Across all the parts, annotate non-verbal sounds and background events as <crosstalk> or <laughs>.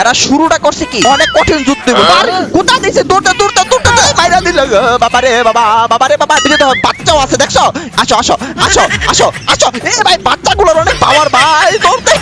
এরা শুরুটা করছে কি? অনেক কঠিন যুদ্ধ। আর কোথা দিছে? দৌড়তে দৌড়তে দৌড়তে মাইরা দিল। গো। বাবা রে বাবা বাবা রে বাবা দিকে তো বাচ্চাও আছে দেখছ? আসো আসো আসো আসো আসো। এ ভাই বাচ্চাগুলোর অনেক পাওয়ার ভাই দৌড়তে।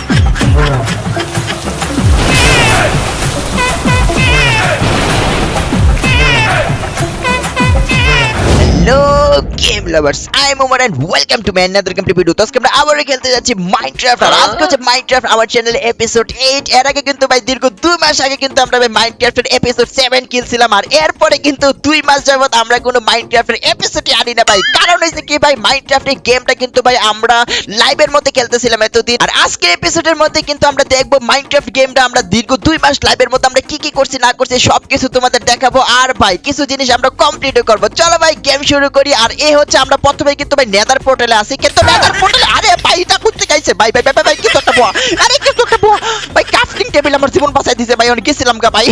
Game lovers I am Omar and welcome to my another game video তো আজকে আমরা আবার খেলতে যাচ্ছি মাইনক্রাফট আর আজকে হচ্ছে মাইনক্রাফট আমার চ্যানেলে এপিসোড 8 এর আগে কিন্তু ভাই দীর্ঘ 2 মাস আগে কিন্তু আমরা ভাই মাইনক্রাফটের এপিসোড 7 কিলছিলাম আর এরপরে কিন্তু 2 মাস যাবত আমরা কোনো মাইনক্রাফটের এপিসোডই আনি না ভাই। কারণ হইছে কি ভাই মাইনক্রাফটের গেমটা কিন্তু ভাই আমরা লাইভের মধ্যে খেলতেছিলাম এতদিন। আর আজকের এপিসোডের মধ্যে কিন্তু আমরা দেখব মাইনক্রাফট গেমটা আমরা দীর্ঘ 2 মাস লাইভের মধ্যে আমরা কি কি করছি, না করছি, সবকিছু তোমাদের দেখাবো। আর ভাই কিছু জিনিস আমরা কমপ্লিটও করব। চলো ভাই গেম শুরু করি। আর এ হচ্ছে আমরা প্রথমে কিন্তু ভাই নেদার পোর্টালে আসি কিন্তু নেদার পোর্টালে আরে ভাই এটা করতে গাইছে ভাই ভাই ভাই ভাই, কিছু একটা বোয়া আরে কিছু একটা বোয়া ভাই ক্রাফটিং টেবিল আমার জীবন বাঁচাই দিছে ভাই অনেক গেছিলাম গা ভাই।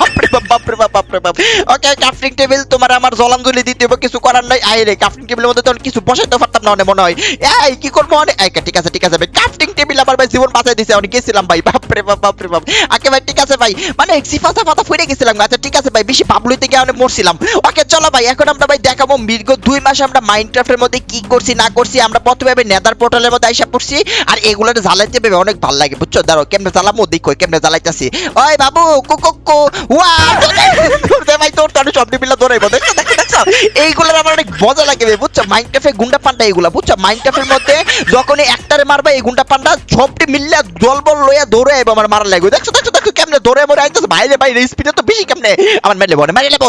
বাপরে বাপ বাপরে বাপ বাপরে বাপ। ওকে ক্রাফটিং টেবিল তোমার আমার জলাঞ্জলি দিতে হবে কিছু করার নাই। আই রে ক্রাফটিং টেবিলের মধ্যে তো কিছু বসাইতে পারতাম না মনে হয়। এই কি করব অনেক এই, ঠিক আছে ঠিক আছে ভাই। ক্রাফটিং টেবিল আমার ভাই জীবন বাঁচাই দিছে অনেক গেছিলাম ভাই। বাপরে বাপ বাপরে বাপ। আকে ভাই ঠিক আছে ভাই। মানে সিফাসা ফাতা ফুটে গেছিলাম আচ্ছা ঠিক আছে ভাই বেশি বাবলুই থেকে অনেক মরছিলাম। ওকে চলো ভাই এখন আমরা ভাই দেখাবো দীর্ঘ দুই মাস আমরা মাইনক্রাফটের মধ্যে কি করছি না করছি আমরা প্রথমে ভাই নেদার পোর্টালের মধ্যে আইসা পড়ছি আর এগুলোর জ্বালাইতে ভেবে অনেক ভালো লাগে বুঝছ? দাঁড়ো কেমনে জ্বালামো দেখো কেমনে জ্বালাইতেছি। ওই বাবু কো কো কো ওয়া ভাই তোর তো আমার অনেক মজা লাগে বুঝছ? মাইনক্রাফে গুন্ডা পান্ডা এইগুলা বুঝছ? মাইনক্রাফের মধ্যে একটারে মারবা এই গুন্ডা পান্ডা সবটি মিললে লইয়া দৌড়ে আইবো আমার মারা লাগবে। দেখছ দেখছ দেখছ কেমনে দৌড়ে মরে আইতেছে? বাইরে স্পিডে তো বেশি কেমনে? আমার মেলে বলে মারি লেবো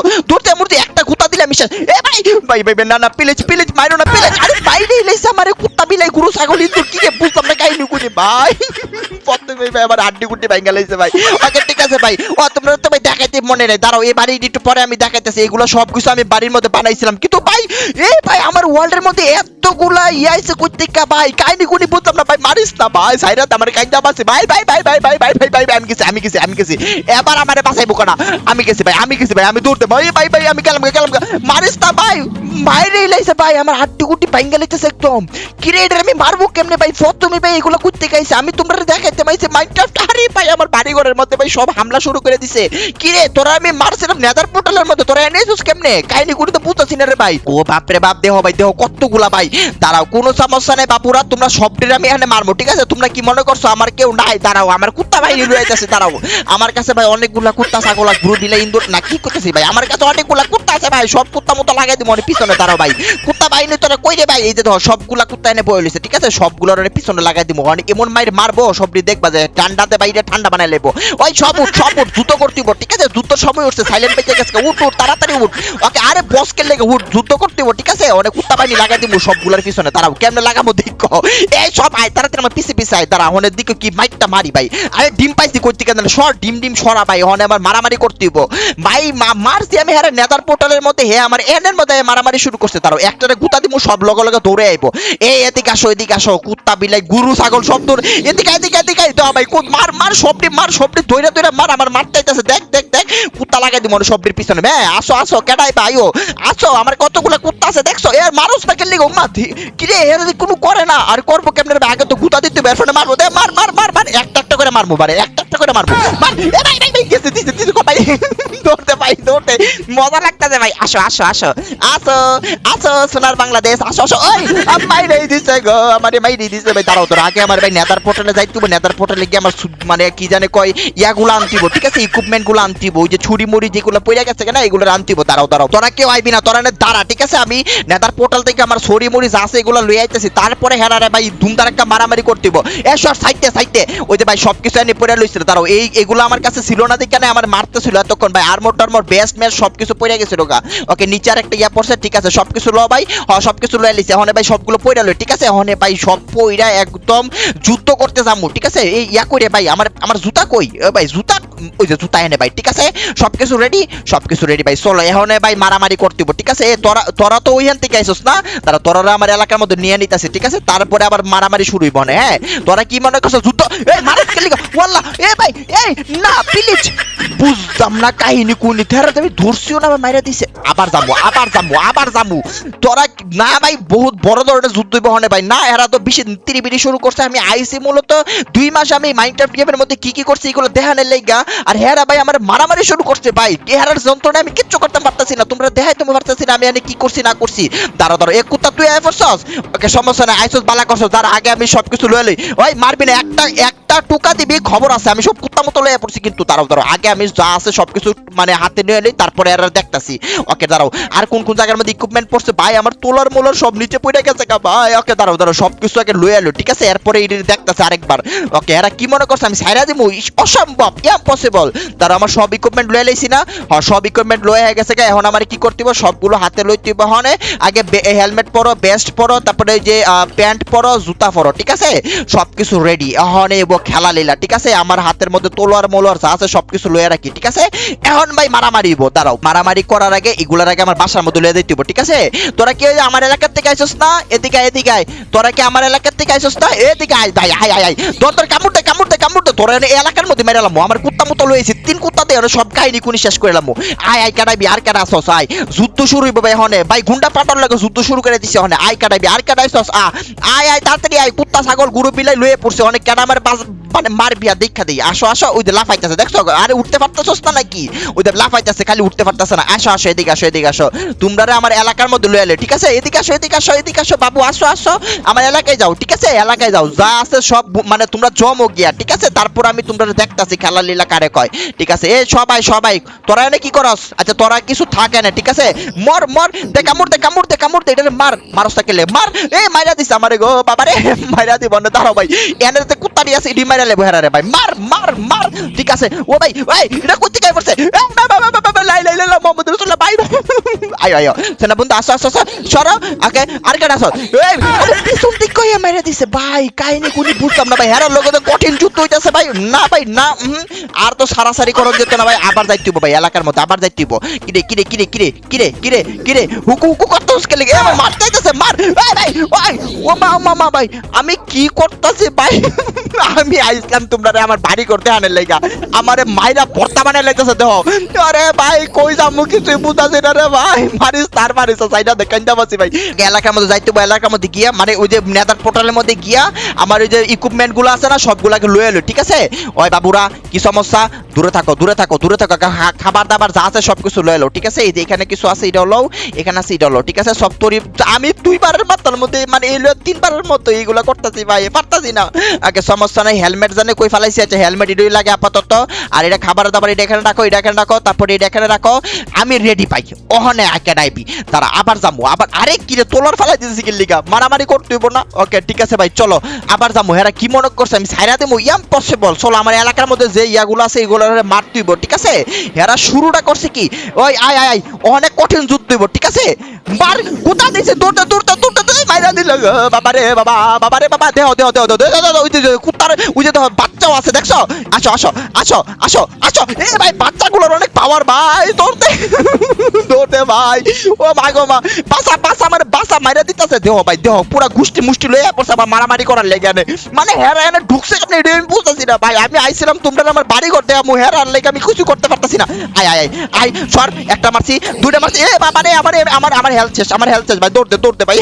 মূর্তি একটা কুত্তা দিলাম মিশা এ ভাই ভাই ভাই ভাই, না না প্লিজ প্লিজ মারো না প্লিজ আরে বাইরে লাইছে আমারে কুত্তা বিলাই গুরু ছাগল ইন্দুর কি রে বুঝতাম না কাহিনী কুনি ভাই প্রথমে ভাই ভাই আমার হাড্ডি গুড্ডি ভাঙা লাইছে ভাই ওকে ঠিক আছে ভাই ও তোমরা তো ভাই দেখাইতে মনে নেই দাঁড়াও এই বাড়ি একটু পরে আমি দেখাইতেছি এগুলো সব কিছু আমি বাড়ির মধ্যে বানাইছিলাম কিন্তু ভাই এই ভাই আমার ওয়ার্ল্ডের মধ্যে এতগুলা ইয়াইছে কুত্তিকা ভাই কাহিনী কুনি বুঝতাম না ভাই মারিস না ভাই সাইরাত আমার কাইন্দা বাসে ভাই ভাই ভাই ভাই ভাই ভাই ভাই ভাই আমি গেছি আমি গেছি আমি গেছি এবার আমারে বাসাইবো কেনা আমি গেছি ভাই আমি গেছি ভাই আমি দৌড়তে ভাই ভাই ভাই আমি গেলাম গেলাম মারিস না ভাই আমার হাড্ডি ভাঙ্গা লাইতেছে একদম। আমি মারবো কেমনে ভাই? ভাই, এগুলো করতে গাইছে আমি তোমরা দেখাইতে মাইছে মাইনক্রাফট ভাই, আমার বাড়ি ঘরের মধ্যে ভাই সব হামলা শুরু করে দিছে। কিরে তোরা আমি মারছিলাম নেদার পোর্টালের মধ্যে, তোরা এনেছিস কেমনে? কাহিনী গুলো তো বুঝতেছি না রে ভাই। ও বাপরে বাপ, দেহ ভাই, দেহ কতগুলা ভাই। দাঁড়াও, কোনো সমস্যা নেই বাপুরা, তোমরা সবটির আমি এখানে মারবো, ঠিক আছে? তোমরা কি মনে করছ, আমার কেউ নাই? দাঁড়াও, আমার কুত্তা ভাই দাঁড়াও। আমার কাছে ভাই অনেকগুলা কুত্তা, ছাগল আর দিলে ইন্দুর না, কি করতেছি ভাই? আমার কাছে অনেকগুলা কুত্তা আছে ভাই, সব কুত্তা মতো লাগাই দিব পিছনে, দাঁড়াও ভাই। কুত্তা বাহিনী তোরা কই রে ভাই? এই যে ধর সবগুলা কুত্তা এনে বয়ে লইছে ঠিক আছে? সবগুলোর অনেক পিছনে লাগাই দিব অনেক এমন মাইর মারবো সবটি দেখবা যে ঠান্ডাতে বাইরে ঠান্ডা বানাই লেবো ওই সব উঠ সব উঠ যুদ্ধ করতে হইবো, ঠিক আছে? যুদ্ধ সময় উঠছে সাইলেন্ট বেঁচে গেছে উঠ উঠ তাড়াতাড়ি উঠ। ওকে আরে বসকে লেগে উঠ যুদ্ধ করতে হইবো, ঠিক আছে? অনেক কুত্তা বাহিনী লাগাই দিব সবগুলোর পিছনে। দাঁড়াও কেমনে লাগাবো দেখো? এই সব আয় তাড়াতাড়ি আমার পিছে পিছে আয় দাঁড়া অনেক দিকে কি মাইকটা মারি ভাই? আরে ডিম পাইছি করতে কেন সর ডিম ডিম সরা ভাই হনে আমার মারামারি করতে হইবো। ভাই মারছি আমি হ্যাঁ নেদার পোর্টালের মধ্যে হে আমার এনের মধ্যে মারামারি শুরু করছে। তারও। একটারে গুতা দিব সব লগে লগে দৌড়ে আইবো। এই, এদিকে আসো এদিকে আসো, কুত্তা, বিলাই, গুরু, ছাগল, সব দৌড়। এদিকে এদিকে এদিকে দাও ভাই মার মার, সবটি মার, সবটি ধইরা ধইরা, মার, আমার মারতে আইতাছে দেখ দেখ দেখ, কুত্তা লাগাই দিব সবটির পিছনে। হ্যাঁ আসো আসো, কেডাই ভাইও আসো, আমার কতগুলা কুত্তা আছে, দেখছ? এর মানুষ পাকের লিগে উম্মা কি রে এর কোনো করে না। আর করব কেমনে আগে তো গুতা দিতে হবে, এরপরে মারবো। দে, মার মার মার মার। একটা একটা করে মারবো, বারে। একটা একটা করে মারবো। মার, এ, ভাই ভাই ভাই, গেছে, দিছে দিছে কো ভাই দৌড়তে ভাই দৌড়তে মজা লাগতেছে ভাই। আসো আসো আসো। আসো। সোনার বাংলাদেশ, আসো আসো। ওই দিছে গো, আমারে দিছে। ভাই দাঁড়াও আগে আমার ভাই পোর্টালে নেদার পোর্টালে গিয়ে আমার মানে কি জানে ইয়াগুলো আনতিব, ঠিক আছে? আনতিব, ওই যে ছুরি মুড়ি যেগুলো পড়ে গেছে এগুলো আনতিব। দাঁড়াও দাঁড়াও, তোরা কেউ আইবি না, তোরা দাঁড়া, ঠিক আছে? আমি পোর্টাল থেকে আমার মুড়ি যা আছে এগুলো লই আইতেছি। তারপরে হেরারে ভাই ধুমধার একটা মারামারি করতিব। এ সব সাইডে সাইডে ওই যে ভাই সবকিছু এনে পড়ে লইছিল। দাঁড়াও, এই, এগুলো আমার কাছে ছিল না দেখে আমার মারতে ছিল এতক্ষণ। ভাই আর্মর টার্মর বেস্ট ম্যাচ সবকিছু পড়ে গেছিল ওকে নিচে আর একটা ইয়া পড়ছে ঠিক আছে সবকিছু ল ভাই হ সবকিছু লয়ে লিছে। হনে ভাই সবগুলো পড়ে লই, ঠিক আছে? হনে ভাই সব পইরা একদম যুদ্ধ করতে যামু, ঠিক আছে? এই ইয়া করে ভাই, আমার আমার জুতা কই? ভাই, জুতা, ওই যে জুতা এনে ভাই, ঠিক আছে? সবকিছু রেডি সবকিছু রেডি ভাই, চলো, এখন ভাই মারামারি করতে ঠিক আছে? তোরা তোরা তো ওইখান থেকে আইসস না? তারা তোরা আমার এলাকার মধ্যে নিয়ে নিতেছে, ঠিক আছে? তারপরে আবার মারামারি শুরু হইব না হ্যাঁ? তোরা কি মনে করছ যুদ্ধ? এই মারাত খেলি ওয়াল্লাহ এ ভাই, এই, না, প্লিজ! বুঝতাম না কাহিনী কোনি থেরা তুমি ধরছিও না মাইরা দিছে। আবার যাব আবার যাব আবার যাব তোরা না ভাই, বহুত বড় ধরনের যুদ্ধ হইব হনে ভাই। না, এরা তো বেশি তিরিবিরি শুরু করছে। আমি আইসি মূলত দুই মাস আমি মাইনক্রাফট গেমের মধ্যে কি কি করছি এগুলো দেখানোর লাইগা আর হেরা ভাই আমার মারামারি শুরু করছে ভাই। হেরার যন্ত্রণা আমি কিচ্ছু করতে পারতাছি না। তোমরা দেখাই তুমি পারতাছি না, আমি এনে কি করছি, না করছি। দাঁড়া দাঁড়া এক কুত্তা তুই আয় ওকে, সমস্যা নাই, আইসস, বালা করছস। যার আগে আমি সবকিছু লয়ে লই। ওই, মারবি না, একটা একটা টুকা দিবি, খবর আছে, আমি সব কুত্তা মতো লয়ে পড়ছি কিন্তু। দাঁড়াও দাঁড়াও, আগে আমি যা আছে সবকিছু মানে হাতে নিয়ে লই, তারপরে এরা দেখতাছি। ওকে, দাঁড়াও, আর কোন কোন জায়গার মধ্যে ইকুইপমেন্ট পড়ছে ভাই আমার তোলার মোলার সব নিচে পড়ে গেছে গা ভাই। ওকে দাঁড়াও দাঁড়াও সবকিছু আগে লয়ে এলো ঠিক আছে? এরপরে এটি দেখতাছে আরেকবার। ওকে এরা কি মনে করছে আমি সাইরা ইস, অসম্ভব ইম্পসিবল তারা আমার সব ইকুইপমেন্ট লয়ে লাইছি না। হ্যাঁ সব ইকুইপমেন্ট লয়ে হয়ে গেছে গা এখন আমার কি করতে হবে সবগুলো হাতে লইতে হবে হনে। আগে হেলমেট পরো বেস্ট পরো তারপরে যে প্যান্ট পরো জুতা পরো ঠিক আছে? সবকিছু রেডি এখন এব খেলা লীলা ঠিক আছে? আমার হাতের মধ্যে তোলার মোলোয়ার যা আছে সবকিছু লয়ে রাখি ঠিক আছে? এখন ভাই মারামারি দাঁড়াও। মারামারি করার আগে এগুলার আগে আমার বাসার মধ্যে লয়ে দিতে হইবো, ঠিক আছে? তোরা কি আমার এলাকার থেকে আইসস না? এদিকে এদিকে। তোরা কি আমার এলাকার থেকে আইসস না? এদিকে আয় ভাই আয় আয় তোর তোর কামড় কামড় দে কামড় দে। তোরা এলাকার মধ্যে মেরে এলাম আমার কুত্তা মতো লয়েছি তিন কুত্তা দিয়ে সব কাহিনী কুনি শেষ করে এলাম আয় আয় কাটাইবি আর কাটা আসস আয়। যুদ্ধ শুরু হইব হনে ভাই, গুন্ডা পাটার লাগে যুদ্ধ শুরু করে দিছে হনে আয় কাটাইবি আর কাটাইছস আ। আয় আয়, তাড়াতাড়ি আয়। কুত্তা, ছাগল, গুরু বিলাই লয়ে পড়ছে। অনেক কেডা আমার মানে মার বিয়া দেখা দেই। আসো আসো। ওই লাফাইতেছে। দেখছ? আরে উঠতে পারতেছস না নাকি? ওই লাফাইতেছে, খালি উঠতে পারতেছে না। আসো আসো, এদিকে আসো এদিকে আসো। তোমরা আমার এলাকার মধ্যে লয়ে এলে, ঠিক আছে? এদিকে আসো এদিকে আসো এদিকে আসো। বাবু, আসো আসো। আমার এলাকায় যাও, ঠিক আছে? এলাকায় যাও। যা আছে সব মানে তোমরা জমো গিয়া, ঠিক আছে? তারপর আমি তোমরা দেখতাছি খেলা লীলা কারে কয়। ঠিক আছে? এ সবাই সবাই, তোরা এনে কি করস? আচ্ছা তোরা কিছু থাকে না, ঠিক আছে? মর মর দে কামড় দে কামড় দে কামড় দে এটা মার, মারস তাকে মার। এ, মাইরা দিছে আমারে গো, বাবারে, <laughs> মাইরা দিব না, দাঁড়াও ভাই। এনে তো কুত্তারি আছে ইডি মাইরা লেবো হেরারে ভাই। মার মার মার, ঠিক আছে? ও ভাই ভাই এটা কুত্তি কাই পড়ছে ভাই ভাই ভাই ভাই আমি কি করতেছি ভাই আমি আইসলাম তোমরা আমার বাড়ি করতে আনে লেগা আমারে মাইরা ভর্তা বানাই লাইতেছে দেহ আরে ভাই, কই যামু কিছুই বুঝাছি না রে ভাই, মারিস, তার মারিস সাইডা ভাই। এলাকার মধ্যে যাইতে এলাকার মধ্যে গিয়া মানে ওই যে নেতার পোর্টালের মধ্যে গিয়া, আমার ওই যে আছে না, সবগুলাকে লয়ে এলো, ঠিক আছে? ওই বাবুরা, কি সমস্যা? দূরে থাকো দূরে থাকো দূরে থাকো খাবার দাবার যা আছে সবকিছু লয়ে এলো, ঠিক আছে? এই যে এখানে কিছু আছে, এটা হলো এখানে আছে, এটা হলো ঠিক আছে? সব তরি আমি দুইবারের মাত্রার মধ্যে মানে এই তিনবারের মতো এইগুলা করতেছি ভাই পারতাছি না। আগে সমস্যা নাই, হেলমেট জানে কই ফালাইছি আছে হেলমেট এটাই লাগে আপাতত, আর এটা খাবার দাবার এটা এখানে রাখো, এটা এখানে রাখো, তারপরে এটা এখানে রাখো, আমি রেডি পাই। ওহনে আকে ডাইবি তারা আবার যাব আবার আরে, কি রে, তোলার ফালাই দিতেছি কি লিগা? মারামারি করতে হইব না। ওকে ঠিক আছে ভাই, চলো, আবার যাব হেরা কি মনে করছে, আমি সাইরা দেবো পসিবল চলো, আমার এলাকার মধ্যে যে ইয়াগুলো আছে এগুলো মারতে হইব, ঠিক আছে? হেরা শুরুটা করছে কি? ওই, আয় আয় অনেক কঠিন যুদ্ধ হইব, ঠিক আছে? মার, কোথা দিছে? দৌড়তে দৌড়তে দৌড়তে দৌড়তে, মাইরা দিল। গো। বাবা রে, বাবা দেহ দেহ দেহ দেহ দেহ কুত্তার, ওই যে বাচ্চাও আছে, দেখছ? আসো আসো আসো আসো আসো। এ ভাই, বাচ্চাগুলোর অনেক পাওয়ার ভাই, দৌড়তে। দৌড়তে ভাই। ও মা গো মা, বাসা বাসা মানে বাসা মাইরা দিতেছে। দেহ ভাই, দেহ, পুরা গুষ্টি মুষ্টি লইয়া পড়ছে আবার মারামারি করার লেগে আনে মানে হেরা এনে ঢুকছে আপনি এটা আমি বুঝতেছি না। ভাই, আমি আইছিলাম, তোমরা আমার বাড়ি করতে আমি হেরার লেগে আমি কিছু করতে পারতাছি না। আয় আয় আয় সর, একটা মারছি, দুইটা মারছি। এ বাবা রে, আমার আমার আমার হেলথ শেষ, আমার হেলথ শেষ। ভাই, দৌড়তে দৌড়তে ভাই।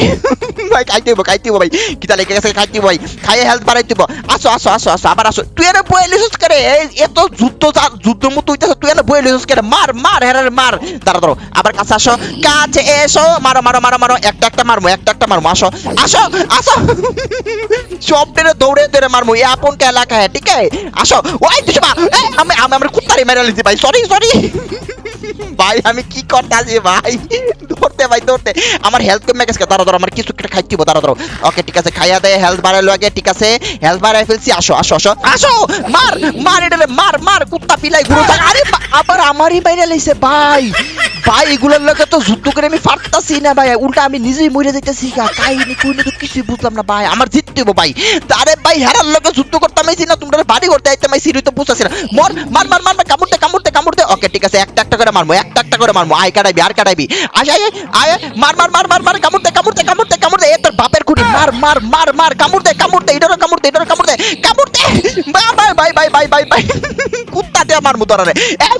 ভাই, খাইতে হইব খাইতে হইব ভাই। কিতা লেগে গেছে, খাইতে হইব ভাই। খাইয়ে হেলথ বাড়াইতে হইব। আসো আসো আসো আসো, আবার আসো। তুই এনে বয়ে লিসুস করে? এই, এত যুদ্ধ যুদ্ধ মতো হইতাছে, তুই এনে বয়ে লিসুস করে? মার মার হেরার মার। দাঁড়া দাঁড়ো আবার কাছে আসো। কাছে এসো। মারো মারো মারো মারো। একটা একটা মারমো একটা একটা মারমো আসো আসো আসো। সব টেনে দৌড়ে দৌড়ে মারমো এ আপন কে এলাকা হ্যাঁ ঠিক আছে? আসো। ওই তুই আমি আমি আমার কুত্তারি মেরে লিছি ভাই। সরি সরি ভাই, আমি কি করতেছি, ভাই? ধরতে ভাই ধরতে আমার হেলথ কমে গেছে দাঁড়া দাঁড়া আমার কিছু একটা খাইতে হবে দাঁড়া দাঁড়া ওকে ঠিক আছে, খাইয়া দেয় হেলথ বাড়াইলো আগে ঠিক আছে? হেলথ বাড়াই ফেলছি, আসো আসো আসো। আসো! মার মার এটা মার মার, কুত্তা পিলাই ঘুরো আরে আবার আমারই বাইরে লাইছে ভাই ভাই এগুলোর লোকে তো যুদ্ধ করে আমি পারতাছি না ভাই উল্টা আমি নিজেই মরে যাইতেছি কাহিনী কইলে তো কিছুই বুঝলাম না ভাই আমার জিততে হইবো ভাই আরে ভাই হেরার লোকে যুদ্ধ করতাম আইছি না তোমরা বাড়ি করতে আইতাম আইছি তো বুঝতেছি না মর মার মার মার কামড়তে কামড়তে কামড়তে ওকে ঠিক আছে একটা একটা করে মারমু একটা একটা করে মারমু আই কাটাইবি আর কাটাইবি আয় আয় আয় মার মার মার মার মার কামড়তে কামড়তে কামড়তে কামড়তে এ তোর বাপের খুঁড়ি মার মার মার মার কামড়তে কামড়তে এটারও কামড়তে এটারও কামড়তে কামড়তে bye bye bye bye bye bye কুত্তা আমার মতো রে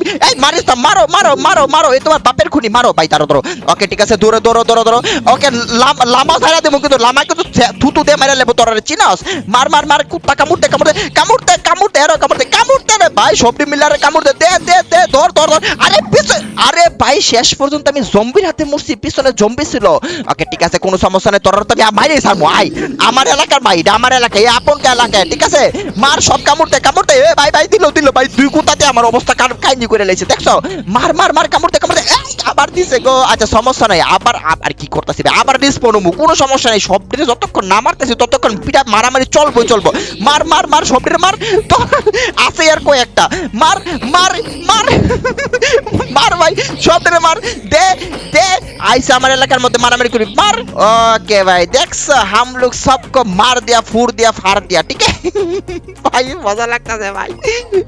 এই মারিস না, মারো মারো মারো মারো। এই তোমার বাপের খুনি, মারো ভাই তারো ধরো। ওকে, ঠিক আছে দৌড়ো দৌড়ো দৌড়ো দৌড়ো ওকে, লাম- ছাড়া দেবো কিন্তু, লামা কিন্তু থুতু দিয়ে মেরে লেবো তোরা চিনাস? মার মার মার, কুত্তা, কামড়তে কামড়তে কামড়তে কামড়তে, আরও কামড়তে কামড়তে রে ভাই, সবটি মিলারে কামড়তে। দে দে দে, ধর ধর ধর। আরে পিছনে আরে ভাই, শেষ পর্যন্ত আমি জম্বির হাতে মরছি, পিছনে জম্বি ছিল। ওকে, ঠিক আছে, কোনো সমস্যা নেই তোর তো আমি মাইরে ছাড়বো। আই আমার এলাকার ভাই আমার এলাকা, এই আপন এলাকায়, ঠিক আছে? মার সব কামড়তে কামড়তে, এ ভাই ভাই, দিল দিল, ভাই, দুই কুতাতে আমার অবস্থা কার কাইনি করে লেছে দেখছ? মার মার মার কামড়তে কামড়তে আবার দিছে গো। আচ্ছা সমস্যা নাই। আবার আবার কি করতেছি আবার রিসপন হব। কোনো সমস্যা নাই। সব দিনে যতক্ষণ না মারতেছি, ততক্ষণ পিঠা মারামারি চলবো চলবো। মার মার মার, সব দিনে মার। তো, আছে আর কয়েকটা মার মার মার। মার ভাই, সব দিনে মার। দে দে। আইসা আমার এলাকার মধ্যে মারামারি করি। মার। ওকে ভাই, দেখছ? হাম লোক সবকো মার দিয়া, ফুর দিয়া, ফার দিয়া, ঠিক আছে? ভাই, মজা লাগতেছে ভাই।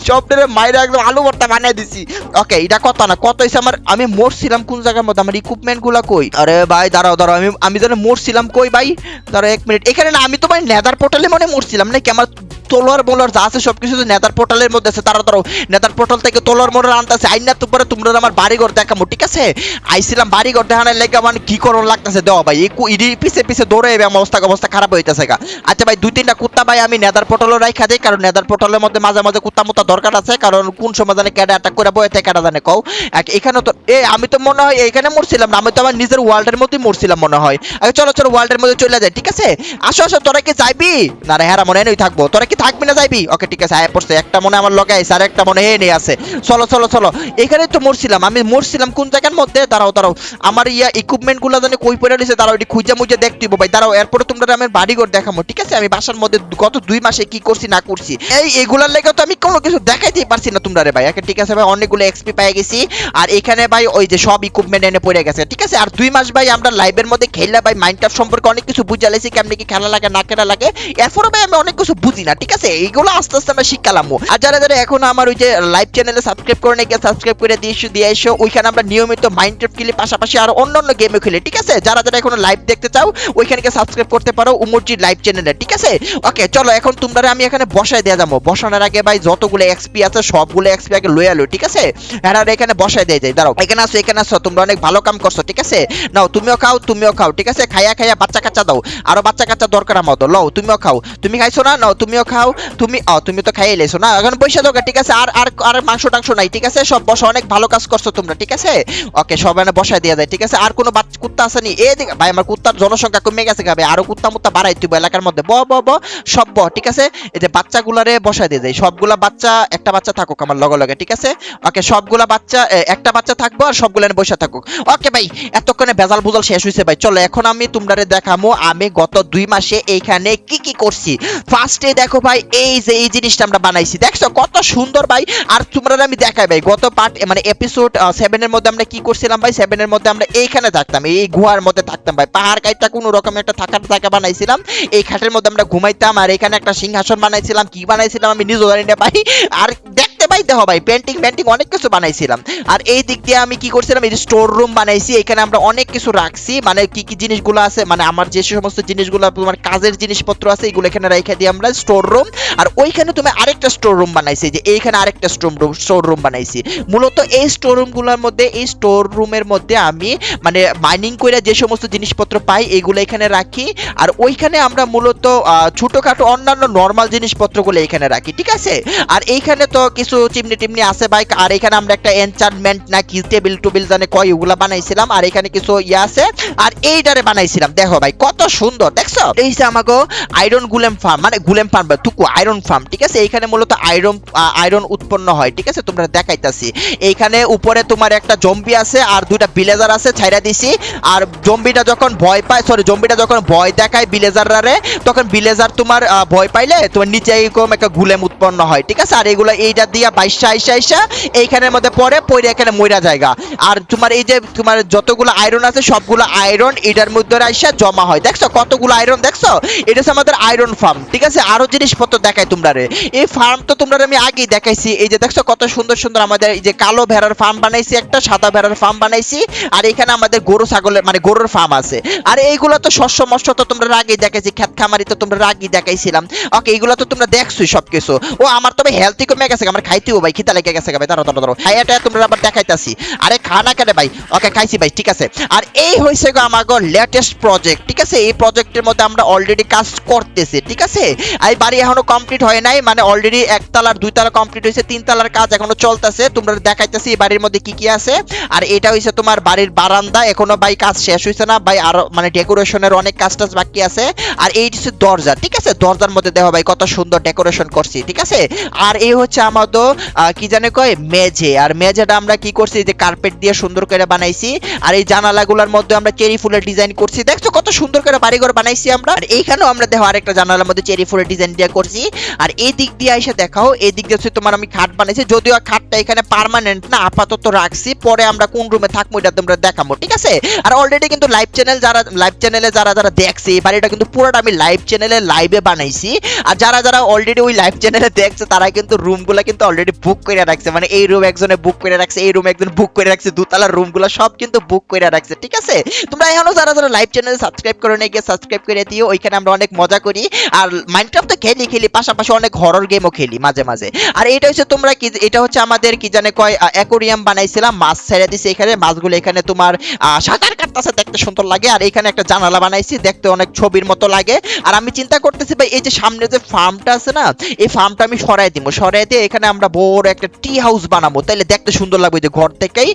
সব দিনে মাইরা একদম আলু ভর্তা বানিয়ে দিছি। ওকে এটা কত না? কত হইছে আমার? আমি মরছিলাম কোন জায়গার মধ্যে? আমার ইকুইপমেন্টগুলা কই? আরে ভাই, দাঁড়াও দাঁড়াও। আমি আমি জানি মরছিলাম কই ভাই? দাঁড়াও এক মিনিট এখানে না, আমি তো ভাই নেদার পোর্টালে মনে মরছিলাম। নাকি আমার তোলোয়ার বোলার যা আছে সবকিছু তো নেতার পোর্টালের মধ্যে আছে। তারা ধরো, নেতার পোর্টাল থেকে তোলোয়ার মোড়ের আনতেছে। আইনা তো পরে তোমরা আমার বাড়ি ঘর দেখামো, ঠিক আছে? আইছিলাম বাড়ি ঘর দেখানোর লেগে মানে কি করো লাগতেছে? দেওয়া ভাই এই কু- ইডি পিছে পিছে দৌড়ে এবে আমার অবস্থা অবস্থা খারাপ হইতেছে গা। আচ্ছা ভাই, দুই তিনটা কুত্তা ভাই আমি নেদার পোর্টালও রাখা দিই, কারণ নেদার পোর্টালের মধ্যে মাঝে মাঝে কুত্তা মুত্তা দরকার আছে, কারণ কোন সময় জানে ক্যাডা অ্যাটাক করে বয়ে ক্যাডা জানে কও। এক- এখানে তো এ, আমি তো মনে হয় এখানে মরছিলাম না, আমি তো আমার নিজের ওয়ার্ল্ডের মধ্যেই মরছিলাম মনে হয়। আগে চলো চলো, ওয়ার্ল্ডের মধ্যে চলে যায় ঠিক আছে? আসো আসো, তোরা কি যাইবি? না রে হ্যাঁ মনে নেই থাকব। তোরা কি থাকবি না যাইবি? ওকে, ঠিক আছে, আয় পড়ছে। একটা মনে আমার লগে আইছে আর একটা মনে হে আছে। চলো চলো চলো। এখানে তো মরছিলাম, আমি মরছিলাম কোন জায়গার মধ্যে? দাঁড়াও দাঁড়াও। আমার ইয়া ইকুইপমেন্টগুলো জানি কই পড়ে রয়েছে, দাঁড়াও, এটি খুঁজে মুজে দেখতে ভাই। দাঁড়াও, এরপরে তোমরা আমার বাড়িঘর দেখামো, ঠিক আছে? আমি বাসার মধ্যে গত দুই মাসে কি করছি, না করছি। এই, এগুলার লেগে তো আমি কোনো কিছু দেখাইতেই পারছি না তোমরা রে ভাই। একে ঠিক আছে, ভাই, অনেকগুলো এক্সপি পেয়ে গেছি। আর এখানে ভাই, ওই যে সব ইকুইপমেন্ট এনে পড়ে গেছে, ঠিক আছে? আর দুই মাস ভাই, আমরা লাইভের মধ্যে খেললে ভাই মাইন্ডক্রাফট সম্পর্কে অনেক কিছু বুঝে লাইছি কেমনি কি খেলা লাগে, না খেলা লাগে। এরপরে ভাই, আমি অনেক কিছু বুঝি না ঠিক আছে? এইগুলো আস্তে আস্তে আমরা শিখালাম আর যারা যারা এখন আমার ওই যে লাইভ চ্যানেলে সাবস্ক্রাইব করে নাকি সাবস্ক্রাইব করে দিয়ে দিয়ে এসো, ওইখানে আমরা নিয়মিত মাইন্ডক্রাফট খেলি, পাশাপাশি আর অন্যান্য গেমও খেলি, ঠিক আছে? যারা যারা এখন লাইভ দেখতে চাও, ওইখানে সাবস্ক্রাইব করতে পারো উমরজি লাইভ চ্যানেলে ঠিক আছে? ওকে চলো, এখন তোমরা আমি এখানে বসায় দিয়ে যাব। বসানোর আগে ভাই যতগুলো এক্সপি আছে, সবগুলো এক্সপি আগে লয়ে আলো, ঠিক আছে? হ্যাঁ এখানে বসায় দিয়ে যাই দাঁড়াও, এখানে আসো এখানে আসো, তোমরা অনেক ভালো কাম করছ, ঠিক আছে? নাও, তুমিও খাও তুমিও খাও, ঠিক আছে? খাইয়া খাইয়া বাচ্চা কাচ্চা দাও। আরও বাচ্চা কাচ্চা দরকার মতো। লও, তুমিও খাও। তুমি খাইছো না? নাও, তুমিও খাও। তুমি ও তুমি তো খাইয়ে লেছো না? এখন পয়সা দোকা ঠিক আছে? আর আর আর মাংস টাংস নাই, ঠিক আছে? সব বসা, অনেক ভালো কাজ করছ তোমরা, ঠিক আছে? ওকে সব এনে বসায় দিয়ে যায় ঠিক আছে? আর কোনো বাচ্চা কুত্তা আসেনি এই দিকে ভাই, আমার কুত্তার জনসংখ্যা কমে গেছে গাবে আরও কুত্তা মুত্তা বাড়াই তুই এলাকার মধ্যে। ব ব ব, সব ব, ঠিক আছে? এই যে বাচ্চাগুলারে বসায় দিয়ে যায় সবগুলা বাচ্চা একটা বাচ্চা থাকুক আমার লগে লগে, ঠিক আছে? ওকে, সবগুলা বাচ্চা একটা বাচ্চা থাকব আর সবগুলো বসে থাকুক। ওকে ভাই, এতক্ষণে ভেজাল বুজাল শেষ হয়েছে ভাই। চলো, এখন আমি তোমরারে দেখামো, আমি গত দুই মাসে এইখানে কি কি করছি। ফার্স্টে দেখো ভাই, এই যে, এই জিনিসটা আমরা বানাইছি। দেখছ, কত সুন্দর ভাই। আর তোমরা আমি দেখাই ভাই, গত পার্ট মানে এপিসোড সেভেনের মধ্যে আমরা কি করছিলাম ভাই? সেভেন এর মধ্যে আমরা এইখানে থাকতাম, এই গুহার মধ্যে থাকতাম ভাই। পাহাড় কাইটা কোনো রকম একটা থাকার জায়গা বানাইছিলাম। এই খাটের মধ্যে আমরা ঘুমাইতাম, আর এখানে একটা সিংহাসন বানাইছিলাম। কি বানাইছিলাম আমি নিজেও জানি না ভাই। আর দেখতে পাই, দেখো ভাই পেন্টিং পেন্টিং অনেক কিছু বানাইছিলাম। আর এই দিক দিয়ে আমি কি করছিলাম, এই স্টোর রুম বানাইছি, এখানে আমরা অনেক কিছু রাখছি মানে কি কি জিনিসগুলো আছে মানে আমার যে সমস্ত জিনিসগুলো, তোমার কাজের জিনিসপত্র আছে, এগুলো এখানে রেখে দিই আমরা স্টোর রুম আর ওইখানে তুমি আরেকটা স্টোর রুম বানাইছি, যে এইখানে আরেকটা স্টোর রুম স্টোর রুম বানাইছি। মূলত এই স্টোর রুমগুলোর মধ্যে, এই স্টোর রুমের মধ্যে আমি মানে মাইনিং করে যে সমস্ত জিনিসপত্র পাই, এগুলো এখানে রাখি, আর ওইখানে আমরা মূলত ছোটখাটো অন্যান্য নর্মাল জিনিসপত্রগুলো এখানে রাখি, ঠিক আছে? আর এইখানে তো কিছু চিমনি টিমনি আছে ভাই। আর এখানে আমরা একটা এনচার্টমেন্ট না কি টেবিল টুবিল জানে কয়, ওগুলা বানাইছিলাম। আর এখানে কিছু ইয়ে আছে। আর এইটারে বানাইছিলাম। দেখো ভাই, কত সুন্দর, দেখছ? এই যে আমাকে আয়রন গুলেম ফার্ম মানে গুলেম ফার্ম বা টুকু আয়রন ফার্ম ঠিক আছে? এইখানে মূলত আয়রন আয়রন উৎপন্ন হয়, ঠিক আছে? তোমরা দেখাইতাছি। এইখানে উপরে তোমার একটা জম্বি আছে, আর দুইটা বিলেজার আছে, ছাইরা দিছি। আর জম্বিটা যখন ভয় পায় সরি জম্বিটা যখন ভয় দেখায় বিলেজাররারে তখন বিলেজার তোমার ভয় পাইলে তোমার নিচে এরকম একটা গুলেম উৎপন্ন হয়, ঠিক আছে? আর এগুলো এইটা দিয়া বাইশা, আইসা আইসা, এইখানের মধ্যে পরে পরে এখানে মইরা জায়গা। আর তোমার এই যে, তোমার যতগুলো আয়রন আছে, সবগুলো আয়রন এটার মধ্যে আইসা জমা হয়। দেখছ কতগুলো আয়রন দেখছ? এটা হচ্ছে আমাদের আয়রন ফার্ম ঠিক আছে? আরও জিনিসপত্র দেখাই তোমরা রে এই ফার্ম তো তোমরা আমি আগেই দেখাইছি। এই যে দেখছ কত সুন্দর সুন্দর আমাদের এই যে কালো ভেড়ার ফার্ম বানাইছি একটা, সাদা ভেড়ার ফার্ম বানাইছি, আর এখানে আমাদের গরু, ছাগলের মানে গরুর ফার্ম আছে। আর এইগুলো তো শস্য মস্য তো তোমরা আগেই দেখাইছি, খেত খামারি তো তোমরা আগেই দেখাইছিলাম। ওকে, এইগুলো তো তোমরা দেখছোই সবকিছু। ও, আমার তবে হেলথি কমে গেছে, আমার খাইতেও ভাই খিতা লেগে গেছে ভাই দাঁড়ো দাঁড়ো দাঁড়ো খাইয়াটা তোমরা আবার দেখাইতাছি। আরে খানা কেন ভাই? ওকে, খাইছি ভাই, ঠিক আছে। আর এই হয়েছে গো আমার লেটেস্ট প্রজেক্ট ঠিক আছে? এই প্রজেক্টের মধ্যে আমরা অলরেডি কাজ করতেছি, ঠিক আছে? এই বাড়ি এখনও কমপ্লিট হয় নাই মানে অলরেডি একতলার, দুইতলা কমপ্লিট হয়েছে তিনতলার কাজ এখনও চলতেছে। তোমরা দেখাইতেছি এই বাড়ির মধ্যে কি কি আছে। আর এটা হয়েছে তোমার বাড়ির বারান্দা, এখনও ভাই কাজ শেষ হয়েছে না, ভাই আরও মানে ডেকোরেশনের অনেক কাজ টাজ বাকি আছে। আর এই হচ্ছে দরজা, ঠিক আছে? দরজার মধ্যে দেখো ভাই, কত সুন্দর ডেকোরেশন করছি, ঠিক আছে? আর এই হচ্ছে আমাদের আহ, কি জানে কয়? মেঝে। আর মেঝেটা আমরা কি করছি? যে কার্পেট দিয়ে সুন্দর করে বানাইছি। আর এই জানালাগুলোর মধ্যে আমরা চেরি ফুলের ডিজাইন করছি। দেখছ কত সুন্দর করে বাড়িঘর বানাইছি আমরা। আর এইখানেও আমরা দেখো আরেকটা জানালার মধ্যে চেরি ফুলের ডিজাইন দিয়ে করছি। আর এই দিক দিয়ে এসে দেখাও এই দিক দিয়ে তোমার আমি খাট বানাইছি। যদিও খাটটা এখানে পার্মানেন্ট না আপাতত রাখছি। পরে আমরা কোন রুমে থাকব এটা তোমরা দেখাবো ঠিক আছে? আর অলরেডি কিন্তু লাইভ চ্যানেল যারা লাইভ চ্যানেলে যারা যারা দেখছে এই বাড়িটা কিন্তু পুরোটা আমি লাইভ চ্যানেলে লাইভে বানাইছি। আর যারা যারা অলরেডি ওই লাইভ চ্যানেলে দেখছে তারা কিন্তু রুমগুলো কিন্তু অলরেডি বুক করে রাখছে। মানে এই রুম একজনে বুক করে রাখছে, এই রুম একজন বুক করে রাখছে দুতলার রুমগুলো সব কিন্তু বুক করে রাখছে, ঠিক আছে? তোমরা এখনও যারা যারা লাইভ চ্যানেলে সাবস্ক্রাইব করে নিয়ে গিয়ে সাবস্ক্রাইব করে দিও, ওইখানে আমরা অনেক মজা করি। আর মাইনক্রাফট তো খেলি খেলি, পাশাপাশি অনেক হরর গেমও খেলি মাঝে মাঝে। আর এটা হচ্ছে তোমরা কি, এটা হচ্ছে আমাদের কি জানে কয় অ্যাকোরিয়াম বানাইছিলাম, মাছ ছেড়ে দিছি এখানে, মাছগুলো এখানে তোমার সাঁতার কাটতেছে, দেখতে সুন্দর লাগে। আর এখানে একটা জানালা বানাইছি, দেখতে অনেক ছবির মতো লাগে। আর আমি চিন্তা করতেছি ভাই, এই যে সামনে যে ফার্মটা আছে না, এই ফার্মটা আমি সরাই দিব। সরাই দিয়ে এখানে আমরা বড় একটা টি হাউস বানাবো। তাইলে দেখতে সুন্দর লাগবে যে ঘর থেকেই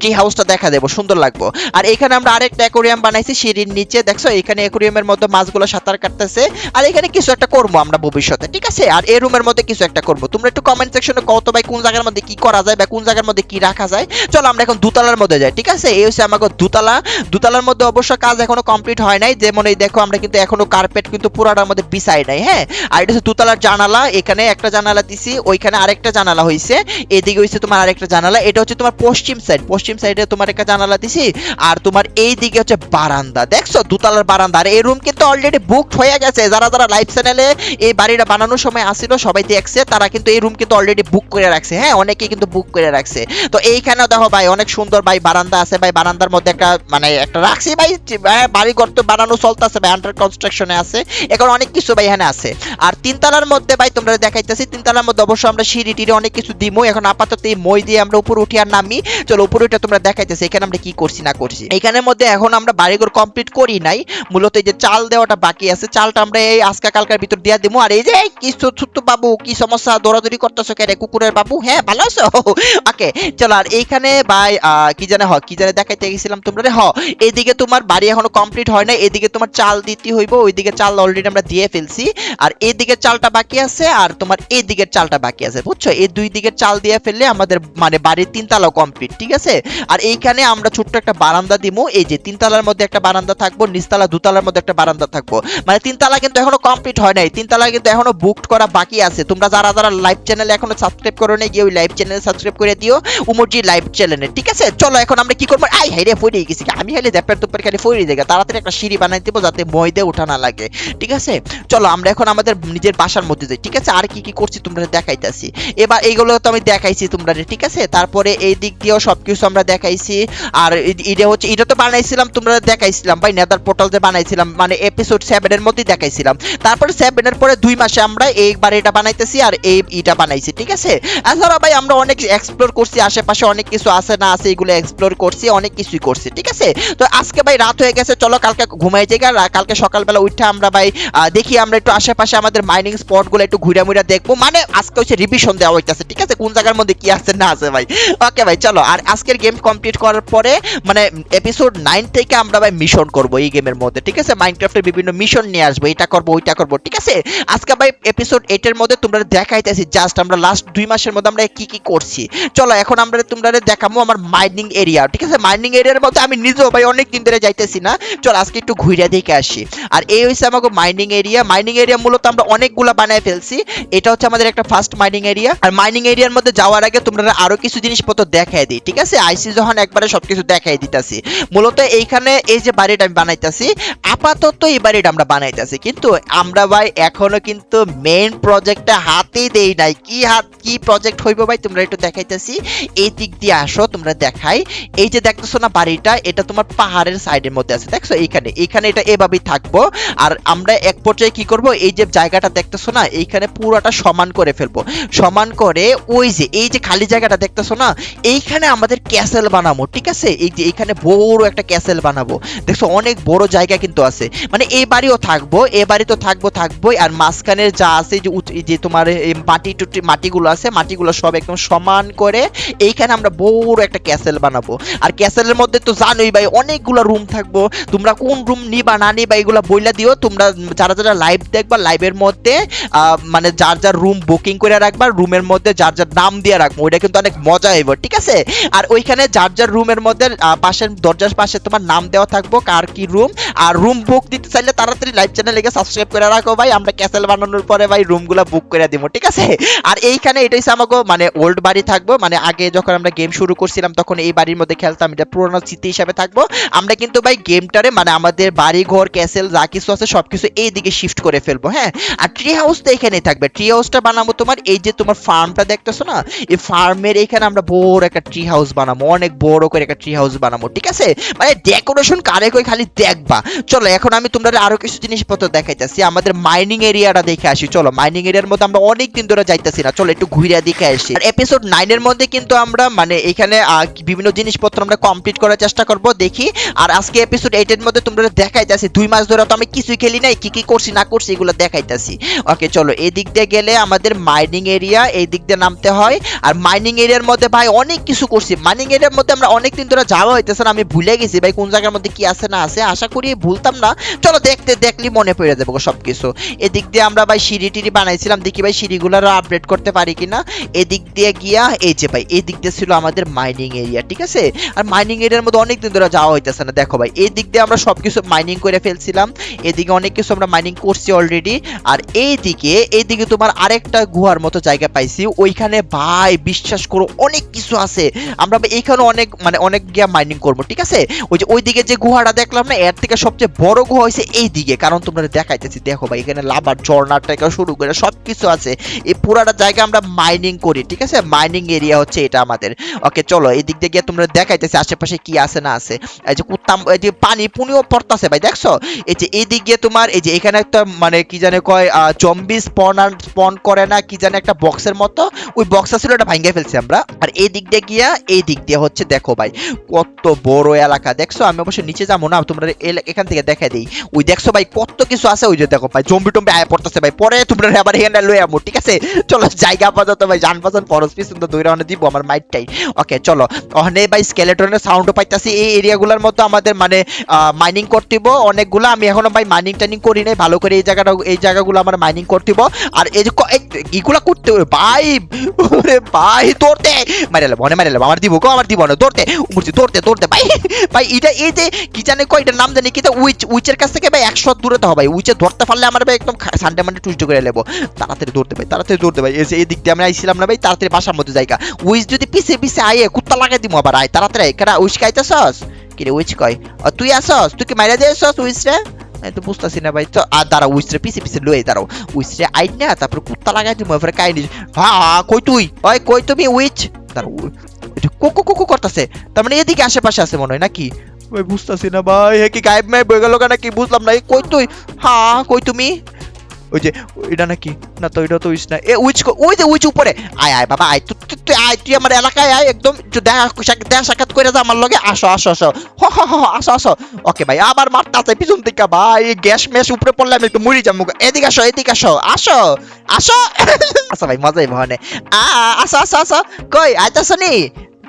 টি হাউসটা দেখা দেবো, সুন্দর লাগবো। আর এখানে আমরা আরেকটা অ্যাকোরিয়াম বানাইছি সিঁড়ির নিচে, দেখছ? এখানে অ্যাকোরিয়ামের মধ্যে মাছগুলো সাঁতার কাটতেছে। আর এখানে কিছু একটা করব আমরা ভবিষ্যতে, ঠিক আছে? আর এই রুমের মধ্যে কিছু একটা করব। তোমরা একটু কমেন্ট সেকশনে কত ভাই কোন জায়গার মধ্যে কি করা যায় বা কোন জায়গার মধ্যে কি রাখা যায়। চলো আমরা এখন দুতলার মধ্যে যাই, ঠিক আছে? এই হচ্ছে আমাকে দুতলা। দুতলার মধ্যে অবশ্য কাজ এখনও কমপ্লিট হয় নাই। যেমন এই দেখো, আমরা কিন্তু এখনও কার্পেট কিন্তু পুরাটার মধ্যে বিছাই নাই হ্যাঁ? আর এটা হচ্ছে দুতলার জানালা। এখানে একটা জানালা দিছি, ওইখানে আরেকটা জানালা হইছে। এদিকে হইছে তোমার আরেকটা জানালা। এটা হচ্ছে তোমার পশ্চিম সাইড পশ্চিম সাইডে তোমার একটা জানালা দিছি। আর তোমার এই দিকে হচ্ছে বারান্দা। দেখছ? দুতলার বারান্দা। আর এই রুম কিন্তু অলরেডি বুকড হয়ে গেছে। যারা যারা লাইভ চ্যানেলে এই বাড়িটা বানানোর সময় আসছিল সবাই দেখছে। তারা কিন্তু এই রুম কিন্তু অলরেডি বুক করে রাখছে। হ্যাঁ অনেকে কিন্তু বুক করে রাখছে। তো এইখানেও দেখো ভাই অনেক সুন্দর ভাই বারান্দা আছে ভাই। বারান্দার মধ্যে একটা মানে একটা রাখছি ভাই। হ্যাঁ, বাড়ি ঘর তো বানানো চলতেছে ভাই। আন্ডার কনস্ট্রাকশনে আছে। এখন অনেক কিছু ভাই এখানে আছে। আর তিনতলার মধ্যে ভাই তোমরা দেখাইতেছি। তিনতলার মধ্যে অবশ্য আমরা সিঁড়ি টিড়ি অনেক কিছু দিমো। এখন আপাতত এই মই দিয়ে আমরা উপরে উঠি আর নামি। চলো, উপরে উঠে তোমরা দেখাইতেছি, এখানে আমরা কি করছি, না করছি। এখানের মধ্যে এখন আমরা বাড়িঘর কমপ্লিট করি নাই। মূলত এই যে চাল দেওয়াটা বাকি আছে। চালটা আমরা এই আজকা কালকার ভিতর দিয়া দিমু। আর এই যে কি ছোট্ট বাবু, কি সমস্যা? দৌড়াদৌড়ি করতেছো কে কুকুরের বাবু? হ্যাঁ ভালো আছো? <laughs> ওকে, চলো, আর এইখানে ভাই কি জানে হ, কি জানে দেখাইতে গেছিলাম তোমরা হ, এদিকে তোমার বাড়ি এখনও কমপ্লিট হয় না এদিকে তোমার চাল দিতে হইব, ওইদিকে চাল অলরেডি আমরা দিয়ে ফেলছি। আর এদিকে চালটা বাকি আছে, আর তোমার এই দিকের চালটা বাকি আছে বুঝছ? এই দুই দিকের চাল দিয়ে ফেললে আমাদের মানে বাড়ির তিনতলাও কমপ্লিট ঠিক আছে? আর এইখানে আমরা ছোট্ট একটা বারান্দা দিমু। এই যে তিনতলার মধ্যে একটা বারান্দা থাকব, নিচতলা দুতলার মধ্যে একটা বারান্দা থাকব। মানে তিনতলা কিন্তু এখনও কমপ্লিট হয় নাই, তিনতলা কিন্তু এখনও বুকড করা বাকি আছে। তোমরা যারা যারা লাইভ চ্যানেলে এখনও সাবস্ক্রাইব করো নাই, গিয়ে ওই লাইভ চ্যানেলে সাবস্ক্রাইব করে দিও, উমরজি লাইভ চ্যানেলে ঠিক আছে? চলো এখন আমরা কি করব? আই হাইরে ফইরে গেছি। আমি হাইলে জ্যাপের তুপের খালি ফইরে যাই তাড়াতাড়ি একটা সিঁড়ি বানাই দেবো যাতে মই দিয়ে ওঠা না লাগে, ঠিক আছে? চলো আমরা এখন আমাদের নিজের বাসার মধ্যে যাই, ঠিক আছে? আর কি কি করছি তোমরা দেখাইতাছি। এবার এইগুলো তো আমি দেখাইছি তোমরা ঠিক আছে? তারপরে এই দিক দিয়েও সবকিছু আমরা দেখাইছি। আর এটা হচ্ছে এটা তো বানাইছিলাম, তোমরা দেখাইছিলাম। ভাই নেদার পোর্টাল যে বানাইছিলাম মানে এপিসোড সেভেনের মধ্যেই দেখাইছিলাম। তারপরে সেভেনের পরে দুই মাসে আমরা এইবার এটা বানাইতেছি আর এই ইটা বানাইছি, ঠিক আছে? এছাড়া ভাই, আমরা অনেক এক্সপ্লোর করছি, আশেপাশে অনেক কিছু আছে, না আছে, এগুলো এক্সপ্লোর করছি, অনেক কিছুই করছি, ঠিক আছে? তো আজকে ভাই রাত হয়ে গেছে, চলো কালকে ঘুমাই যাই কালকে সকালবেলা উঠে আমরা ভাই দেখি আমরা একটু আশেপাশে আমাদের মাইনিং স্পটগুলো একটু ঘুরে মুড়ে দেখব। মানে আজকে হচ্ছে রিভিশন দেওয়া হইতাছে ঠিক আছে? কোন জায়গার মধ্যে কি আছে না আছে ভাই? ওকে ভাই, চলো। আর আজকের গেম কমপ্লিট করার পরে মানে এপিসোড নাইন থেকে আমরা ভাই মিশন করব এই গেমের মধ্যে। ঠিক আছে? মাইনক্রাফটের বিভিন্ন মিশন নিয়ে আসব। এটা করব, ওইটা করব। ঠিক আছে? আজকে ভাই এপিসোড এইটের মধ্যে তোমরা দেখাইতেছি জাস্ট আমরা লাস্ট দুই মাসের মধ্যে আমরা কি কি করছি। চলো, এখন আমরা তোমরা দেখাবো আমার মাইনিং এরিয়া ঠিক আছে? মাইনিং এরিয়ার মধ্যে আমি নিজেও ভাই অনেক দিন ধরে যাইতেছি না। চলো, আজকে একটু ঘুরে দেখে আসি। আর এই হচ্ছে আমাকে মাইনিং এরিয়া মাইনিং এরিয়া মূলত আমরা অনেকগুলা বানায় ফেলছি। এটা হচ্ছে আমাদের একটা ফার্স্ট মাইনিং এরিয়া আর মাইনিং এরিয়ার মধ্যে যাওয়ার আগে তোমরা আরও কিছু জিনিসপত্র দেখাই দিই, ঠিক আছে? আইসি যখন একবারে সবকিছু দেখাই দিতাছি, মূলত এইখানে এই যে বাড়িটা আমি বানাইতাছি, আপাতত এই বাড়িটা আমরা বানাইতাছি, কিন্তু আমরা ভাই এখনও কিন্তু মেইন প্রজেক্টটা হাতেই দেই নাই। কি হাত, কি প্রজেক্ট হইব ভাই? তোমরা একটু দেখাইতাছি, এই দিক দিয়ে আসো, তোমরা দেখাই। এই যে দেখতেছো না বাড়িটা, এটা তোমার পাহাড়ের সাইডের মধ্যে আছে, দেখছ? এইখানে এইখানে এটা এভাবেই থাকব। আর আমরা এক পর্যায়ে কি করব? এই যে জায়গাটা দেখতেছো না, এইখানে পুরোটা সমান করে ফেলব। সমান করে, ওই যে, এই যে খালি জায়গাটা দেখতেছো না? এইখানে আমাদের ক্যাসেল বানাবো, ঠিক আছে? এই যে এইখানে বড় একটা ক্যাসেল বানাবো। দেখছ, অনেক বড় জায়গা কিন্তু আছে। মানে এই বাড়িও থাকব, এ বাড়ি তো থাকব, থাকবোই। আর মাঝখানের যা আছে যে তোমার মাটি টুটি, মাটিগুলো আছে, মাটিগুলো সব একদম সমান করে এইখানে আমরা বড় একটা ক্যাসেল বানাবো। আর ক্যাসেলের মধ্যে তো জানোই ভাই, অনেকগুলো রুম থাকব। তোমরা কোন রুম নিবা, না নিবা, এগুলো বইলা দিও। তোমরা যারা যারা লাইভ দেখবা লাইভের মধ্যে মানে যার যার রুম বুকিং করে রাখবা রুমের মধ্যে যার যার নাম দিয়ে রাখব, ওইটা কিন্তু অনেক মজা হইব, ঠিক আছে? আর ওইখানে যার যার রুমের মধ্যে পাশের দরজার পাশে তোমার নাম দেওয়া থাকব, কার কি রুম, আর রুম বুক দিতে চাইলে তাড়াতাড়ি লাইভ চ্যানেলে গিয়ে সাবস্ক্রাইব করে রাখো ভাই, আমরা ক্যাসেল বানানোর পরে ভাই রুমগুলো বুক করে দিব, ঠিক আছে? আর এইখানে এটাই আমাকে মানে ওল্ড বাড়ি থাকব মানে আগে যখন আমরা গেম শুরু করছিলাম, তখন এই বাড়ির মধ্যে খেলতাম, এটা পুরোনো স্মৃতি হিসাবে থাকব। আমরা কিন্তু ভাই গেমটারে মানে আমাদের বাড়ি ঘর ক্যাসেল যা কিছু আছে সবকিছু এই দিকে শিফট করে ফেলব হ্যাঁ? আর ট্রি হাউস তো এখানেই থাকবে ট্রি হাউসটা বানাবো তোমার, এই যে তোমার ফার্মটা দেখতেছো না? এই ফার্মের এখানে আমরা বড় একটা ট্রি হাউস বানাবো, অনেক বড় করে একটা ট্রি হাউস বানাবো, ঠিক আছে? মানে ডেকোরেশন কারে কই খালি দেখবা। চলো, এখন আমি তোমরা আরও কিছু জিনিসপত্র দেখাইতেছি, আমাদের মাইনিং এরিয়াটা দেখে আসি। চলো মাইনিং এরিয়ার মধ্যে আমরা অনেক দিন ধরে যাইতেছি না। চলো, একটু ঘুরে দেখে আসি। আর এপিসোড নাইনের মধ্যে কিন্তু আমরা মানে এখানে বিভিন্ন জিনিসপত্র আমরা কমপ্লিট করার চেষ্টা করব, দেখি। আর আজকে এপিসোড এইটের মধ্যে তোমরা দেখাইতেছি, দুই মাস ধরে তো আমি কিছুই খেলি নাই, কি কি করছি, না করছি, এগুলো দেখাইতেছি। ওকে চলো, এদিক দিয়ে গেলে আমাদের মাইনিং এরিয়া এই দিক দিয়ে নামতে হয়। আর মাইনিং এরিয়ার মধ্যে ভাই অনেক কিছু করছি। মাইনিং এরিয়ার মধ্যে আমরা অনেক দিন ধরে যাওয়া হইতেছে না, আমি ভুলে গেছি। ভাই, কোন জায়গার মধ্যে কি আছে না আছে, আশা করি ভুলতাম না। চলো দেখতে দেখলি মনে পড়ে যাব সবকিছু। এদিক দিয়ে আমরা ভাই সিঁড়ি টিড়ি বানাইছিলাম। দেখি ভাই সিঁড়িগুলোরও আপডেট করতে পারি কিনা। এদিক দিয়ে গিয়া, এই যে ভাই এই দিক দিয়ে ছিল আমাদের মাইনিং এরিয়া ঠিক আছে? আর মাইনিং এরিয়ার মধ্যে অনেক দিন ধরে যাওয়া হইতেছে না। দেখো ভাই এই দিক দিয়ে আমরা সবকিছু মাইনিং করে ফেলছিলাম। এদিকে অনেক কিছু আমরা মাইনিং করছি অলরেডি আর এইদিকে এইদিকে তোমার আরেকটা গুহার মতো জায়গা পাইছি, ওইখানে ভাই বিশ্বাস করো অনেক কিছু আছে। আমরা এইখানে অনেক মানে অনেক গিয়া মাইনিং করব, ঠিক আছে? ওই যে, ওইদিকে যে গুহাটা দেখলাম না, এর থেকে সবচেয়ে বড় গুহা হয়েছে এই দিকে কারণ তোমরা দেখাইতেছি, দেখো ভাই, এখানে লাভার ঝর্ণার থেকে শুরু করে সব কিছু আছে। এই পুরাটা জায়গা আমরা মাইনিং করি, ঠিক আছে? মাইনিং এরিয়া হচ্ছে এটা আমাদের। ওকে চলো এই দিক দিয়ে গিয়ে তোমরা দেখাইতেছি, আশেপাশে কি আছে না আছে। এই যে কুত্তাম, এই যে পানি পুনিও পড়তাছে ভাই, দেখছ? এই যে এই দিক দিয়ে তোমার, এই যে এখানে একটা মানে কি জানে কয় জম্বি স্পন স্পন করে না, কি জানে একটা বক্সের মতো, ওই বক্সটা ছিল এটা ভাঙ্গে ফেলছি আমরা। আর এই দিক দিয়ে গিয়া, এই দিক দিয়ে হচ্ছে দেখো ভাই, কত বড় এলাকা। দেখছ, আমি অবশ্য নিচে যাব না, তোমরা এখান থেকে দেখা দিই। ওই দেখছ ভাই, কত কিছু আছে ওই যে দেখো ভাই, জম্বি টম্বি আয় পড়তেছে ভাই। পরে তোমরা আবার এখানে লয়ে আমো ঠিক আছে? চলো, জায়গা আপাতত ভাই জান পাচান ফরস পিছন তো দুই দৌড়ে দিব, আমার মাইটটাই ওকে চলো। ওখানে ভাই স্কেলেটনের সাউন্ডও পাইতাছি। এই এরিয়াগুলোর মতো আমাদের মানে মাইনিং করতে হইব। অনেকগুলো, আমি এখনও ভাই মাইনিং টাইনিং করি নাই। ভালো করে এই জায়গাটা এই জায়গাগুলো আমার মাইনিং করতে হইব। আর এই যে এই- করতে ভাই, ওরে ভাই মারে মারে আমার দিব আমার দিব না ভাই ভাই, এটা, এই যে, কি জানে নাম জানি উইচ, উইচের কাছ থেকে ভাই একশো দূরে তো ভাই। উইচে ধরতে পারলে আমার ভাই একদম সানডে মানডে টুইস্ট করে লেবো তাড়াতাড়ি দৌড়তে ভাই, তাড়াতাড়ি দৌড়তে ভাই। যে এই দিক দিয়ে আমরা আইছিলাম না ভাই, তাড়াতাড়ি বাসার মধ্যে জায়গা উইচ যদি পিছে পিছে আয়ে কুত্তা লাগাই দিব আবার, আয়, তাড়াতাড়ি। কেডা, উইচ কি রে উইচ কয়? তুই আসস? তুই কি মাইরা দিয়েছস উইচ রে আমি তো বুঝতেছি না ভাই তো আর দাঁড়া উইসরে পিছে পিছে লয়ে দাঁড়াও উইসরে আইন না তারপর কুত্তা লাগাই দিব এবারে কাই নিস হ্যাঁ কই তুই ওই কই তুমি উইচ দাঁড়াও কোকো কোকো করতেছে তার মানে এদিকে আশেপাশে আছে মনে হয় নাকি ভাই বুঝতেছি না ভাই হে কি গায়েব মেয়ে বই গেল নাকি বুঝলাম না কই তুই হা কই তুমি ওই যে, এটা নাকি? না তো, এটা তো উইচ না এ উইচ ওই যে উইচ উপরে। আয় আয়, বাবা, আয়, তুই তুই- আয়, তুই আমার এলাকায় আয়, একদম দেখা দেখা সাক্ষাৎ করে যা আমার লগে। আসো আসো আসো। হ হ হ আসো আসো। ওকে, ভাই, আবার মারতে আছে পিছন থেকে। ভাই, গ্যাস ম্যাস উপরে পড়লে আমি একটু মরি যাব। এদিকে আসো এদিকে আসো। আসো আসো। <laughs> আচ্ছা ভাই, মজাই ভনে আ আসো আসো আসো। কই, আইতাছ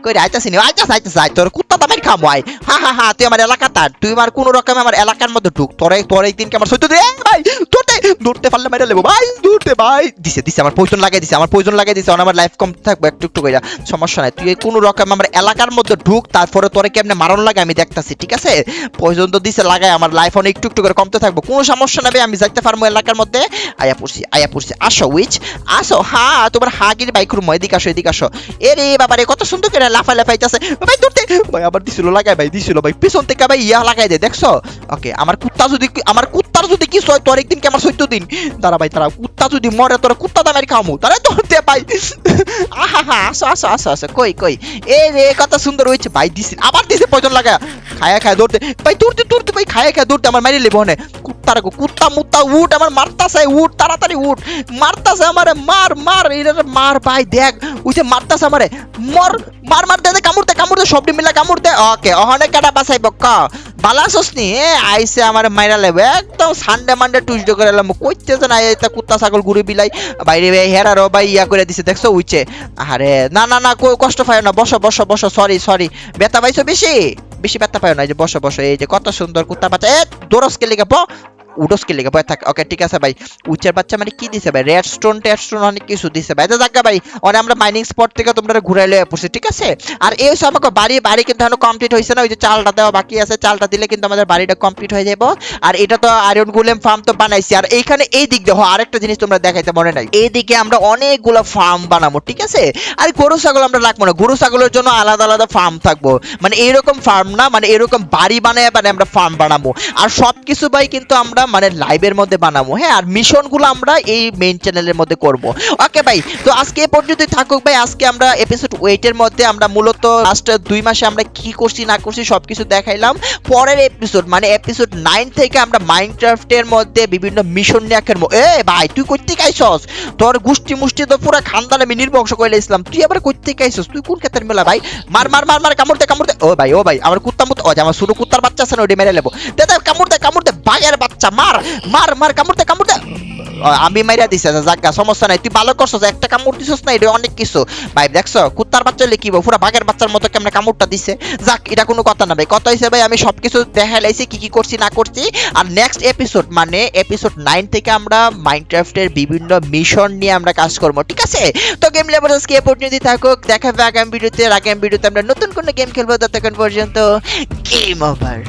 নি কই রে আইতাছি নি আইতাছ আইতাছ, আই, তোর কুত্তা দামের খাম, আই। হা হা হা, তুই আমার এলাকা তার, তুই আমার কোন রকমে আমার এলাকার মধ্যে ঢুক। তোরে তোর একদিনকে আমার সইতে দে, ভাই ধরতে ধরতে পারলে মেরে লেবো, ভাই ধরতে ভাই। দিছে দিছে, আমার পয়জন লাগাই দিছে, আমার পয়জন লাগাই দিছে, আমার লাইফ কম থাকবে, একটু একটু কইরা, সমস্যা নাই। তুই কোন রকম আমার এলাকার মধ্যে ঢুক, তারপরে তোরে কেমনে মারণ লাগে আমি দেখতাছি, ঠিক আছে? পয়জন তো দিছে, লাগাই, আমার লাইফ অনেক একটু একটু করে কমতে থাকব। কোনো সমস্যা নেবে আমি যাইতে পারব এলাকার মধ্যে। আয়া পড়ছি আয়া পড়ছি। আসো উইচ আসো, হা, তোমার হাগির বাইক রুম এদিকে আসো এদিকে আসো। এ রে বাবারে, কত সুন্দর করে লাফা লাফাইতেছে ভাই ধরতে ভাই, আবার দিছিল, লাগাই ভাই, দিছিল ভাই। পিছন থেকে ভাই, ইয়া লাগাই দে, দেখছ? ওকে, আমার কুত্তা যদি আমার কুত্তার যদি কি হয়, তোর একদিন আমার সৈত্য দিন। দাঁড়া ভাই তারা কুত্তা যদি মরে, তোর কুত্তা দামের খামু। তারা ধরতে ভাই। আহা, হা, আসো আসো আসো আসো, কই কই? এ রে, কত সুন্দর হয়েছে। ভাই, দিছি, আবার দিছে, পয়জন লাগা খায়া খায়া দৌড়তে ভাই দৌড়তে দৌড়তে ভাই, খায়া খায়া দৌড়তে আমার মারি লেবো নে কুত্তার কুত্তা মুত্তা উঠ, আমার মারতাছে, উঠ, তাড়াতাড়ি উঠ। মারতাছে আমারে, মার মার এটা মার ভাই, দেখ উঠে মারতাছে আমারে। মর, মার মার, দে কামড় দে কামড় দে সবটি মিলা কামড় ওকে, অহনে কাটা বাসাই বক্ক বালা সসনি আইসে আমারে মাইরা লেবে একদম সানডে, মানডে, টুইসডে করে এলাম কইতে যে না এটা কুত্তা ছাগল ঘুরে বিলাই। বাইরে ভাই হেরারও ভাই, ইয়া করে দিছে, দেখছ, উইচে। আরে না না না কষ্ট পায় না, বসো বসো বসো সরি সরি ব্যথা পাইছো বেশি? বেশি ব্যথা পায় না, এই যে বসো বসো, এই যে কত সুন্দর কুত্তা বাচ্চা। এ, দোরসকে লেগে প। উডোসকে লেগে ভয় থাক। ওকে ঠিক আছে ভাই। উচ্চের বাচ্চা মানে কি দিছে ভাই? রেড স্টোন টেড স্টোন অনেক কিছু দিছে ভাই। জায়গা ভাই। অনেক আমরা মাইনিং স্পট থেকে তোমরা ঘুরাই লয়ে পড়ছি, ঠিক আছে? আর এই হচ্ছে আমাকে বাড়ি বাড়ি কিন্তু এখনও কমপ্লিট হয়েছে না। ওই যে চালটা দেওয়া বাকি আছে, চালটা দিলে কিন্তু আমাদের বাড়িটা কমপ্লিট হয়ে যাব আর এটা তো আয়রন গুলেম ফার্ম তো বানাইছি। আর এইখানে এই দিক দেখো, আরেকটা জিনিস তোমরা দেখাইতে মনে নাই। এইদিকে আমরা অনেকগুলো ফার্ম বানাবো, ঠিক আছে? আর গরু, ছাগল আমরা রাখব না। গরু, ছাগলের জন্য আলাদা আলাদা ফার্ম থাকব। মানে এরকম ফার্ম না মানে এরকম বাড়ি বানায় মানে আমরা ফার্ম বানাবো। আর সবকিছু ভাই কিন্তু আমরা মানে লাইভের মধ্যে বানাবো হ্যাঁ? আর মিশনগুলো আমরা এই মেইন চ্যানেলের মধ্যে করব। ওকে ভাই, তো আজকে এ পর্যন্তই থাকুক ভাই। আজকে আমরা এপিসোড ওয়েটের মধ্যে আমরা মূলত লাস্ট দুই মাসে আমরা কি করছি, না করছি সবকিছু দেখাইলাম। পরের এপিসোড মানে এপিসোড নাইন থেকে আমরা মাইনক্রাফটের মধ্যে বিভিন্ন মিশন নিয়ে খেলব। এ ভাই, তুই করতে গাইছস তোর গুষ্টি মুষ্টি তো পুরো খানদান আমি নির্বংশ করে ইসলাম তুই আবার করতে গাইছস তুই কোন ক্ষেত্রে মেলা ভাই? মার মার মার মার, কামড় দে, কামড় ও ভাই ও ভাই, আমার কুত্তা মুত ও আমার ছোট কুত্তার বাচ্চা আছে না ওটা মেরে লেবো। দে দে, কামড় দে কামড় দে, বাঘের বাচ্চা মার মার মার, কামড় দে কামড় দে। আমি মাইরা দিছে জাগা সমস্যা নাই। তুই ভালো করছস, একটা কামড় দিছস না, এটা অনেক কিছু। ভাই, দেখছ, কুত্তার বাচ্চা কি পুরো বাঘের বাচ্চার মতো কেমন কামড়টা দিছে। যাক, এটা কোনো কথা না, ভাই। কথা ভাই, আমি সবকিছু দেখাইলাইছি কি কি করছি, না করছি। আর নেক্সট এপিসোড মানে এপিসোড নাইন থেকে আমরা মাইনক্রাফটের বিভিন্ন মিশন নিয়ে আমরা কাজ করব, ঠিক আছে? তো গেম লেবার আজকে এ পর্যন্ত থাকুক। দেখা হবে আগামী ভিডিওতে আগামী ভিডিওতে আমরা নতুন কোনো গেম খেলব, ততক্ষণ পর্যন্ত গেম ওভার